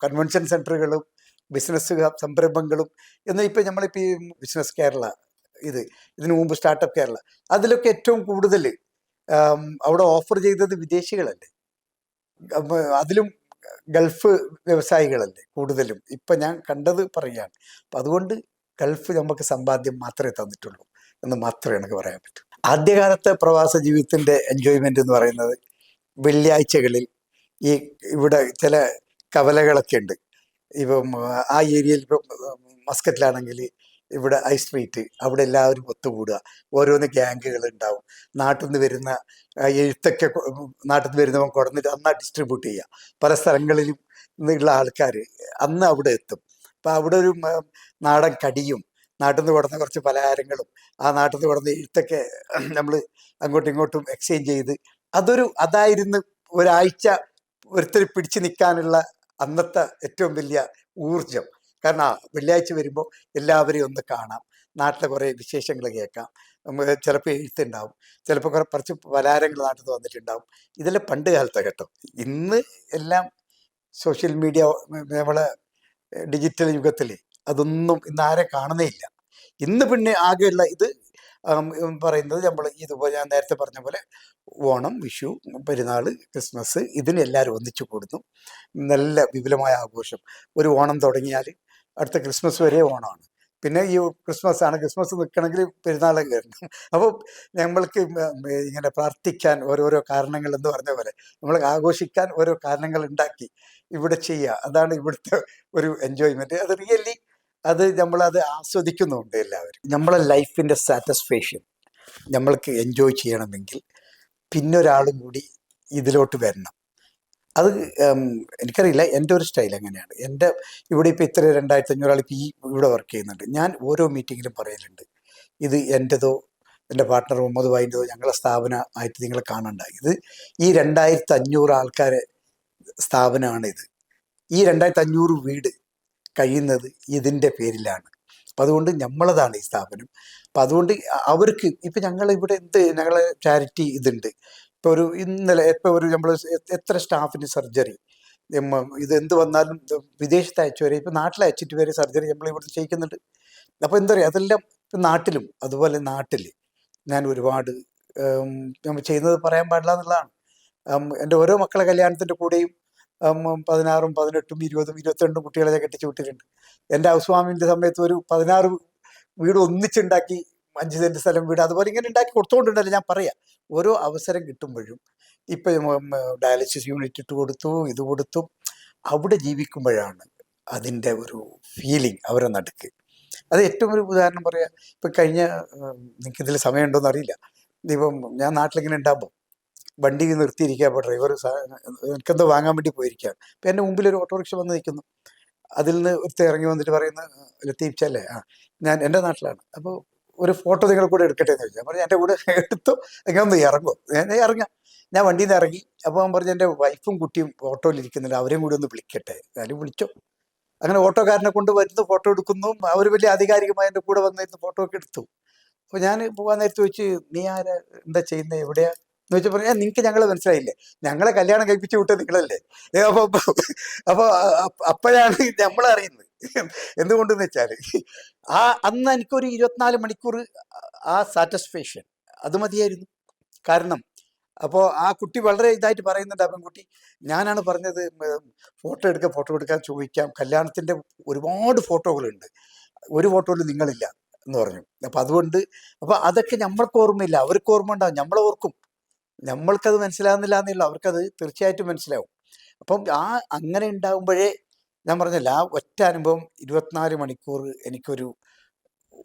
കൺവെൻഷൻ സെന്ററുകളും ബിസിനസ് സംരംഭങ്ങളും എന്ന് ഇപ്പം നമ്മളിപ്പോൾ ഈ ബിസിനസ് കേരള ഇത് ഇതിനു മുമ്പ് സ്റ്റാർട്ടപ്പ് കേരള അതിലൊക്കെ ഏറ്റവും കൂടുതൽ അവിടെ ഓഫർ ചെയ്തത് വിദേശികളല്ലേ? അതിലും ഗൾഫ് വ്യവസായികളല്ലേ കൂടുതലും? ഇപ്പം ഞാൻ കണ്ടത് പറയുകയാണ്. അപ്പം അതുകൊണ്ട് ഗൾഫ് നമുക്ക് സമ്പാദ്യം മാത്രമേ തന്നിട്ടുള്ളൂ. എന്ന് മാത്രമേ എനിക്ക് പറയാൻ പറ്റൂ. ആദ്യകാലത്തെ പ്രവാസ ജീവിതത്തിന്റെ എൻജോയ്മെന്റ് എന്ന് പറയുന്നത് വെള്ളിയാഴ്ചകളിൽ ഈ ഇവിടെ ചില കവലകളൊക്കെ ഉണ്ട്. ഇപ്പം ആ ഏരിയയിൽ ഇപ്പം മസ്കറ്റിലാണെങ്കിൽ ഇവിടെ ഐ സ്ട്രീറ്റ് അവിടെ എല്ലാവരും ഒത്തുകൂടുക. ഓരോന്ന് ഗ്യാങ്ങുകൾ ഉണ്ടാവും. നാട്ടിൽ നിന്ന് വരുന്ന എഴുത്തൊക്കെ നാട്ടിൽ നിന്ന് വരുന്നവൻ കൊടുന്നിട്ട് അന്നാ ഡിസ്ട്രിബ്യൂട്ട് ചെയ്യുക പല സ്ഥലങ്ങളിലും നിന്നുള്ള ആൾക്കാർ അന്ന് അവിടെ എത്തും. അപ്പം അവിടെ ഒരു നാടൻ കടിയും നാട്ടിൽ നിന്ന് കൊടുന്ന കുറച്ച് പലഹാരങ്ങളും ആ നാട്ടിൽ നിന്ന് കൊടുന്ന എഴുത്തൊക്കെ നമ്മൾ അങ്ങോട്ടും ഇങ്ങോട്ടും എക്സ്ചേഞ്ച് ചെയ്ത് അതൊരു അതായിരുന്നു ഒരാഴ്ച ഒരുത്തർ പിടിച്ചു നിൽക്കാനുള്ള അന്നത്തെ ഏറ്റവും വലിയ ഊർജം കാരണം ആ വെള്ളിയാഴ്ച വരുമ്പോൾ എല്ലാവരെയും ഒന്ന് കാണാം നാട്ടിലെ കുറേ വിശേഷങ്ങൾ കേൾക്കാം. ചിലപ്പോൾ എഴുത്തുണ്ടാവും ചിലപ്പോൾ കുറേ കുറച്ച് പലഹാരങ്ങൾ നാട്ടിൽ നിന്ന് വന്നിട്ടുണ്ടാവും. ഇതെല്ലാം പണ്ട് കാലത്തെ കേട്ടോ. ഇന്ന് എല്ലാം സോഷ്യൽ മീഡിയ നമ്മളെ ഡിജിറ്റൽ യുഗത്തിൽ അതൊന്നും ഇന്ന് ആരെ കാണുന്നേ ഇല്ല. ഇന്ന് പിന്നെ ആകെയുള്ള ഇത് പറയുന്നത് നമ്മൾ ഇതുപോലെ ഞാൻ നേരത്തെ പറഞ്ഞ പോലെ ഓണം വിഷു പെരുന്നാൾ ക്രിസ്മസ് ഇതിന് എല്ലാവരും ഒന്നിച്ചു കൂടുന്നു. നല്ല വിപുലമായ ആഘോഷം. ഒരു ഓണം തുടങ്ങിയാൽ അടുത്ത ക്രിസ്മസ് വരെ ഓണമാണ്. പിന്നെ ഈ ക്രിസ്മസ് ആണ്. ക്രിസ്മസ് നിൽക്കണമെങ്കിൽ പെരുന്നാളും കയറണം അപ്പോൾ മ- ഇങ്ങനെ പ്രാർത്ഥിക്കാൻ ഓരോരോ കാരണങ്ങൾ എന്ന് പറഞ്ഞ പോലെ നമ്മൾ ആഘോഷിക്കാൻ ഓരോ കാരണങ്ങൾ ഉണ്ടാക്കി ഇവിടെ ചെയ്യുക. അതാണ് ഇവിടുത്തെ ഒരു എൻജോയ്മെന്റ് അത് റിയലി അത് നമ്മളത് ആസ്വദിക്കുന്നുണ്ട് എല്ലാവരും. നമ്മളെ ലൈഫിന്റെ സാറ്റിസ്ഫാക്ഷൻ നമ്മൾക്ക് എൻജോയ് ചെയ്യണമെങ്കിൽ പിന്നൊരാളും കൂടി ഇതിലോട്ട് വരണം. അത് എനിക്കറിയില്ല. എന്റെ ഒരു സ്റ്റൈൽ അങ്ങനെയാണ് എന്റെ ഇവിടെ ഇപ്പോൾ ഇത്ര രണ്ടായിരത്തി അഞ്ഞൂറ് ആൾ ഈ ഇവിടെ വർക്ക് ചെയ്യുന്നുണ്ട്. ഞാൻ ഓരോ മീറ്റിങ്ങിലും പറയലുണ്ട്. ഇത് എന്റെതോ എന്റെ പാർട്ട്ണർ മുഹമ്മദ് വായിന്റെതോ ഞങ്ങളെ സ്ഥാപന ആയിട്ട് നിങ്ങൾ കാണണ്ട. ഇത് ഈ രണ്ടായിരത്തി അഞ്ഞൂറ് ആൾക്കാരെ ഇത് ഈ രണ്ടായിരത്തി അഞ്ഞൂറ് വീട് കഴിയുന്നത് ഇതിന്റെ പേരിലാണ്. അപ്പം അതുകൊണ്ട് നമ്മളതാണ് ഈ സ്ഥാപനം. അപ്പം അതുകൊണ്ട് അവർക്ക് ഇപ്പം ഞങ്ങൾ ഇവിടെ എന്ത് ഞങ്ങളെ ചാരിറ്റി ഇതുണ്ട്. ഇപ്പോൾ ഒരു ഇന്നലെ ഇപ്പോൾ ഒരു നമ്മൾ എത്ര സ്റ്റാഫിന് സർജറി? ഇത് എന്ത് വന്നാലും വിദേശത്ത് അയച്ചു വരെ ഇപ്പം നാട്ടിൽ അയച്ചിട്ട് വരെ സർജറി നമ്മൾ ഇവിടെ ചെയ്യിക്കുന്നുണ്ട്. അപ്പോൾ എന്താ പറയുക അതെല്ലാം നാട്ടിലും അതുപോലെ നാട്ടിൽ ഞാൻ ഒരുപാട് നമ്മൾ ചെയ്യുന്നത് പറയാൻ പാടില്ല എന്നുള്ളതാണ്. എന്റെ ഓരോ മക്കളെ കല്യാണത്തിന്റെ കൂടെയും പതിനാറും പതിനെട്ടും ഇരുപതും ഇരുപത്തിരണ്ടും കുട്ടികളെ കെട്ടിച്ചു വിട്ടിട്ടുണ്ട്. എന്റെ ഔസ്വാമിന്റെ സമയത്ത് ഒരു പതിനാറ് വീട് ഒന്നിച്ചുണ്ടാക്കി അഞ്ച് സെന്റ് സ്ഥലം വീട് അതുപോലെ ഇങ്ങനെ ഉണ്ടാക്കി കൊടുത്തുകൊണ്ടുണ്ടല്ലോ ഞാൻ പറയാം. ഓരോ അവസരം കിട്ടുമ്പോഴും ഇപ്പം ഡയാലിസിസ് യൂണിറ്റ് ഇട്ട് കൊടുത്തു ഇത് കൊടുത്തു. അവിടെ ജീവിക്കുമ്പോഴാണ് അതിന്റെ ഒരു ഫീലിംഗ് അവരെ നടുക്ക്. അത് ഏറ്റവും ഒരു ഉദാഹരണം പറയാം. ഇപ്പം കഴിഞ്ഞ നിങ്ങൾക്ക് ഇതിൽ സമയമുണ്ടോയെന്ന് അറിയില്ല ഇപ്പം ഞാൻ നാട്ടിലിങ്ങനെ ഉണ്ടാകുമ്പോൾ വണ്ടി നിർത്തിയിരിക്കുക അപ്പോൾ ഡ്രൈവർ എനിക്കെന്തോ വാങ്ങാൻ വേണ്ടി പോയിരിക്കുകയാണ് അപ്പം എന്റെ മുമ്പിൽ ഒരു ഓട്ടോറിക്ഷ വന്ന് നിൽക്കുന്നു അതിൽ നിന്ന് ഒരുത്തി ഇറങ്ങി വന്നിട്ട് പറയുന്ന ലത്തീപ്ച്ചല്ലേ ആ ഞാൻ എന്റെ നാട്ടിലാണ്. അപ്പോൾ ഒരു ഫോട്ടോ നിങ്ങൾ കൂടെ എടുക്കട്ടെ എന്ന് ചോദിച്ചു. പറഞ്ഞു എന്റെ കൂടെ എടുത്തോ? എങ്ങനെ ഒന്ന് ഞാൻ ഇറങ്ങാം. ഞാൻ വണ്ടിയിൽ നിന്ന് ഇറങ്ങി. അപ്പോൾ അവൻ പറഞ്ഞു എന്റെ വൈഫും കുട്ടിയും ഓട്ടോയിൽ ഇരിക്കുന്നില്ല. അവരെയും കൂടി ഒന്ന് വിളിക്കട്ടെ. ഞാനും വിളിച്ചോ. അങ്ങനെ ഓട്ടോക്കാരനെ കൊണ്ട് വരുന്നു ഫോട്ടോ എടുക്കുന്നു. അവർ വലിയ ആധികാരികമായി എന്റെ കൂടെ വന്നിരുന്ന് ഫോട്ടോ ഒക്കെ എടുത്തു. അപ്പോൾ ഞാൻ പോകാൻ നേരത്തെ ചോദിച്ച് നീ ആരാ? എന്താ ചെയ്യുന്നത് എവിടെയാ? എന്ന് വെച്ചാൽ പറഞ്ഞാൽ നിങ്ങൾക്ക് ഞങ്ങളെ മനസ്സിലായില്ലേ? ഞങ്ങളെ കല്യാണം കഴിപ്പിച്ച് വിട്ടത് നിങ്ങളല്ലേ? ഏ, അപ്പൊ അപ്പൊ അപ്പോഴാണ് നമ്മൾ അറിയുന്നത്. എന്തുകൊണ്ടെന്ന് വെച്ചാൽ ആ അന്ന് എനിക്കൊരു ഇരുപത്തിനാല് മണിക്കൂർ ആ സാറ്റിസ്ഫാക്ഷൻ അത് മതിയായിരുന്നു. കാരണം അപ്പോൾ ആ കുട്ടി വളരെ ഇതായിട്ട് പറയുന്നുണ്ട് പെൺകുട്ടി ഞാനാണ് പറഞ്ഞത് ഫോട്ടോ എടുക്കാം ഫോട്ടോ എടുക്കാൻ ചോദിക്കാം. കല്യാണത്തിന്റെ ഒരുപാട് ഫോട്ടോകളുണ്ട്. ഒരു ഫോട്ടോയിൽ നിങ്ങളില്ല എന്ന് പറഞ്ഞു. അപ്പം അതുകൊണ്ട് അപ്പം അതൊക്കെ നമ്മൾക്ക് ഓർമ്മയില്ല. അവർക്ക് ഓർമ്മ ഉണ്ടാവും നമ്മളെ ഓർക്കും. നമ്മൾക്കത് മനസ്സിലാകുന്നില്ല എന്നുള്ള അവർക്കത് തീർച്ചയായിട്ടും മനസ്സിലാവും. അപ്പം ആ അങ്ങനെ ഉണ്ടാകുമ്പോഴേ ഞാൻ പറഞ്ഞല്ല ആ ഒറ്റ അനുഭവം ഇരുപത്തിനാല് മണിക്കൂർ എനിക്കൊരു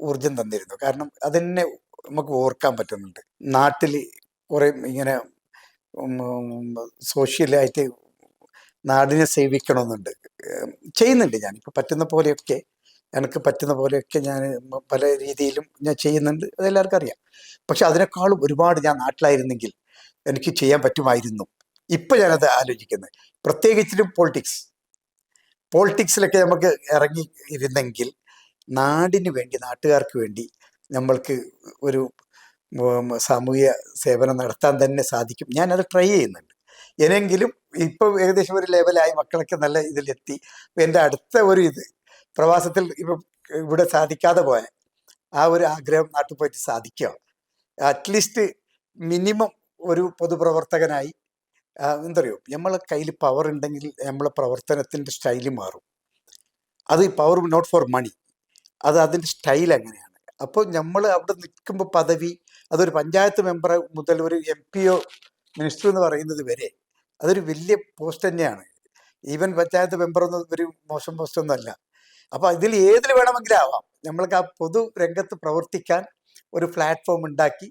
ഊർജം തന്നിരുന്നു. കാരണം അതെന്നെ നമുക്ക് ഓർക്കാൻ പറ്റുന്നുണ്ട്. നാട്ടിൽ കുറേ ഇങ്ങനെ സോഷ്യലായിട്ട് നാടിനെ സേവിക്കണമെന്നുണ്ട്. ചെയ്യുന്നുണ്ട് ഞാൻ. ഇപ്പോൾ പറ്റുന്ന പോലെയൊക്കെ എനിക്ക് പറ്റുന്ന പോലെയൊക്കെ ഞാൻ പല രീതിയിലും ഞാൻ ചെയ്യുന്നുണ്ട്. അതെല്ലാവർക്കും അറിയാം. പക്ഷെ അതിനേക്കാളും ഒരുപാട് ഞാൻ നാട്ടിലായിരുന്നെങ്കിൽ എനിക്ക് ചെയ്യാൻ പറ്റുമായിരുന്നു. ഇപ്പം ഞാനത് ആലോചിക്കുന്നത് പ്രത്യേകിച്ചിലും പോളിറ്റിക്സ് പോളിറ്റിക്സിലൊക്കെ നമുക്ക് ഇറങ്ങി ഇരുന്നെങ്കിൽ നാടിന് വേണ്ടി നാട്ടുകാർക്ക് വേണ്ടി നമ്മൾക്ക് ഒരു സാമൂഹ്യ സേവനം നടത്താൻ തന്നെ സാധിക്കും. ഞാനത് ട്രൈ ചെയ്യുന്നുണ്ട്. എനെങ്കിലും ഇപ്പം ഏകദേശം ഒരു ലെവലായി മക്കളൊക്കെ നല്ല ഇതിലെത്തി. എന്റെ അടുത്ത ഒരു ഇത് പ്രവാസത്തിൽ ഇപ്പം ഇവിടെ സാധിക്കാതെ പോയ ആ ഒരു ആഗ്രഹം നാട്ടിൽ പോയിട്ട് സാധിക്കുക. അറ്റ്ലീസ്റ്റ് മിനിമം ഒരു പൊതുപ്രവർത്തകനായി എന്തറിയോ? നമ്മളെ കയ്യിൽ പവർ ഉണ്ടെങ്കിൽ നമ്മളെ പ്രവർത്തനത്തിന്റെ സ്റ്റൈൽ മാറും. അത് പവർ നോട്ട് ഫോർ മണി അത് അതിന്റെ സ്റ്റൈൽ അങ്ങനെയാണ്. അപ്പോൾ നമ്മൾ അവിടെ നിൽക്കുമ്പോൾ പദവി അതൊരു പഞ്ചായത്ത് മെമ്പർ മുതൽ ഒരു എം പി ഒ മിനിസ്റ്റർ എന്ന് പറയുന്നത് വരെ അതൊരു വലിയ പോസ്റ്റ് തന്നെയാണ്. ഈവൻ പഞ്ചായത്ത് മെമ്പർ ഒന്നും ഒരു മോശം പോസ്റ്റ് ഒന്നുമല്ല അപ്പോൾ ഇതിൽ ഏതിൽ വേണമെങ്കിലും ആവാം. നമ്മൾക്ക് ആ പൊതു രംഗത്ത് പ്രവർത്തിക്കാൻ ഒരു പ്ലാറ്റ്ഫോം ഉണ്ടാക്കി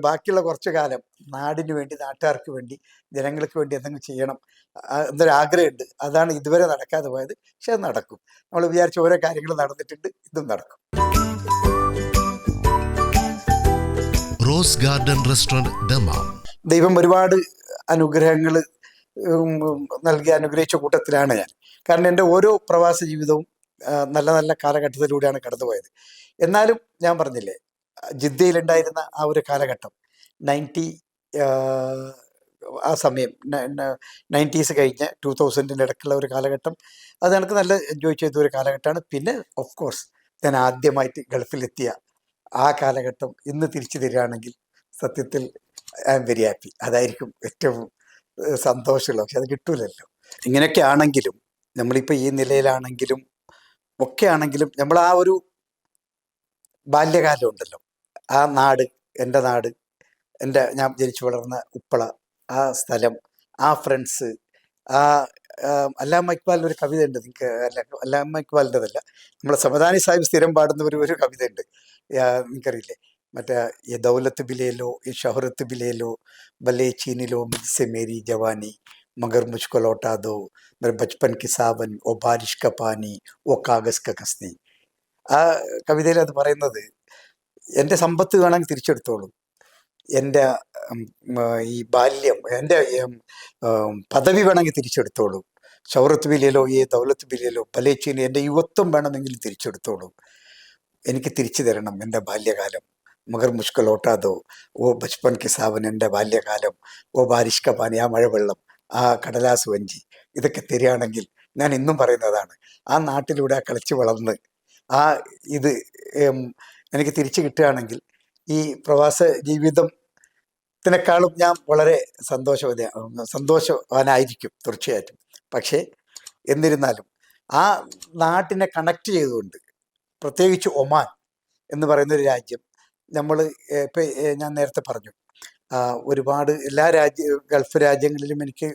ബാക്കിയുള്ള കുറച്ചു കാലം നാടിന് വേണ്ടി നാട്ടുകാർക്ക് വേണ്ടി ജനങ്ങൾക്ക് വേണ്ടി എന്തെങ്കിലും ചെയ്യണം. എന്നൊരാഗ്രഹമുണ്ട് എന്നൊരു ആഗ്രഹമുണ്ട്. അതാണ് ഇതുവരെ നടക്കാതെ പോയത്. പക്ഷെ അത് നടക്കും. നമ്മൾ വിചാരിച്ച ഓരോ കാര്യങ്ങൾ നടന്നിട്ടുണ്ട്. ഇതും നടക്കും. റോസ് ഗാർഡൻ റെസ്റ്റോറന്റ് ദമാം ദൈവം ഒരുപാട് അനുഗ്രഹങ്ങൾ നൽകി അനുഗ്രഹിച്ച കൂട്ടത്തിലാണ് ഞാൻ. കാരണം എന്റെ ഓരോ പ്രവാസ ജീവിതവും നല്ല നല്ല കാലഘട്ടത്തിലൂടെയാണ് കടന്നുപോയത്. എന്നാലും ഞാൻ പറഞ്ഞില്ലേ ജിദ്ദയിലുണ്ടായിരുന്ന ആ ഒരു കാലഘട്ടം. നയന്റി ആ സമയം നയന്റീസ് കഴിഞ്ഞ് ടൂ തൗസൻഡിന്റെ ഇടയ്ക്കുള്ള ഒരു കാലഘട്ടം. അത് എനിക്ക് നല്ല എൻജോയ് ചെയ്ത ഒരു കാലഘട്ടമാണ്. പിന്നെ ഓഫ് കോഴ്സ് ഞാൻ ആദ്യമായിട്ട് ഗൾഫിലെത്തിയ ആ കാലഘട്ടം ഇന്ന് തിരിച്ചു തരികയാണെങ്കിൽ സത്യത്തിൽ ഐ ആം വെരി ഹാപ്പി അതായിരിക്കും ഏറ്റവും സന്തോഷമുള്ള പക്ഷെ അത് കിട്ടൂലല്ലോ. ഇങ്ങനെയൊക്കെ ആണെങ്കിലും നമ്മളിപ്പോൾ ഈ നിലയിലാണെങ്കിലും ഒക്കെ ആണെങ്കിലും നമ്മൾ ആ ഒരു ബാല്യകാലം ഉണ്ടല്ലോ. ആ നാട് എൻ്റെ നാട് എൻ്റെ ഞാൻ ജനിച്ചു വളർന്ന ഉപ്പള ആ സ്ഥലം ആ ഫ്രണ്ട്സ് ആ അല്ലാമ ഇക്ബാലിൻ്റെ ഒരു കവിത ഉണ്ട് നിങ്ങൾക്ക് അല്ല അല്ലാമ ഇക്ബാലിൻ്റെതല്ല നമ്മളെ സമദാനി സാഹിബ് സ്ഥിരം പാടുന്ന ഒരു ഒരു കവിത ഉണ്ട് നിങ്ങൾക്കറിയില്ലേ മറ്റേ ये दौलत भी ले लो ये शोहरत भी ले लो भले छीन लो मुझसे मेरी जवानी मगर मुझको लौटा दो मेरे बचपन की सावन ओ बारिश का पानी ओ कागज का കസ്നി ആ കവിതയിൽ അത് പറയുന്നത് എന്റെ സമ്പത്ത് വേണമെങ്കിൽ തിരിച്ചെടുത്തോളൂ. എന്റെ ഈ ബാല്യം എന്റെ പദവി വേണമെങ്കിൽ തിരിച്ചെടുത്തോളൂ. ഷൗറത്ത് ബില്ലിലോ ഈ ദൗലത്ത് ബില്ലിലോ പലേച്ചീനി എന്റെ യുവത്വം വേണമെങ്കിൽ തിരിച്ചെടുത്തോളൂ. എനിക്ക് തിരിച്ചു തരണം എന്റെ ബാല്യകാലം. മകർ മുഷ്കൽ ഓട്ടാതോ ഓ ബച്പൻ കിസാവൻ എന്റെ ബാല്യകാലം ഓ ബാരിഷ് കപാനി പാനി ആ മഴവെള്ളം ആ കടലാസ് വഞ്ചി ഇതൊക്കെ തരികയാണെങ്കിൽ ഞാൻ ഇന്നും പറയുന്നതാണ്. ആ നാട്ടിലൂടെ ആ കളിച്ച് വളർന്ന് ആ ഇത് എനിക്ക് തിരിച്ചു കിട്ടുകയാണെങ്കിൽ ഈ പ്രവാസ ജീവിതത്തിനേക്കാളും ഞാൻ വളരെ സന്തോഷവത സന്തോഷവാനായിരിക്കും തീർച്ചയായിട്ടും. പക്ഷേ എന്നിരുന്നാലും ആ നാട്ടിനെ കണക്ട് ചെയ്തുകൊണ്ട് പ്രത്യേകിച്ച് ഒമാൻ എന്ന് പറയുന്ന ഒരു രാജ്യം നമ്മൾ ഇപ്പം ഞാൻ നേരത്തെ പറഞ്ഞു. ഒരുപാട് എല്ലാ രാജ്യ ഗൾഫ് രാജ്യങ്ങളിലും എനിക്ക്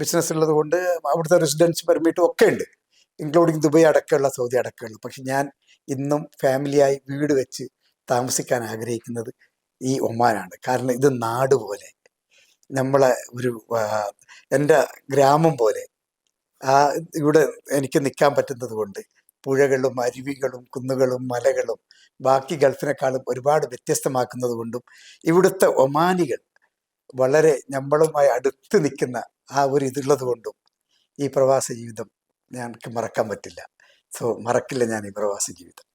ബിസിനസ് ഉള്ളത് കൊണ്ട് അവിടുത്തെ റെസിഡൻസ് പെർമിറ്റും ഒക്കെ ഉണ്ട് ഇൻക്ലൂഡിങ് ദുബായ് അടക്കമുള്ള സൗദി അടക്കമുള്ള. പക്ഷെ ഞാൻ ഇന്നും ഫാമിലിയായി വീട് വെച്ച് താമസിക്കാൻ ആഗ്രഹിക്കുന്നത് ഈ ഒമാനാണ് കാരണം ഇത് നാട് പോലെ. നമ്മളെ ഒരു എന്റെ ഗ്രാമം പോലെ. ആ ഇവിടെ എനിക്ക് നിൽക്കാൻ പറ്റുന്നത് കൊണ്ട് പുഴകളും അരുവികളും കുന്നുകളും മലകളും ബാക്കി ഗൾഫിനെക്കാളും ഒരുപാട് വ്യത്യസ്തമാക്കുന്നത് കൊണ്ടും ഇവിടുത്തെ ഒമാനികൾ വളരെ നമ്മളുമായി അടുത്ത് നിൽക്കുന്ന ആ ഒരു ഇതുള്ളത് കൊണ്ടും ഈ പ്രവാസ ജീവിതം ഞങ്ങൾക്ക് മറക്കാൻ പറ്റില്ല. സോ മറക്കില്ല ഞാൻ ഈ പ്രവാസി ജീവിതം.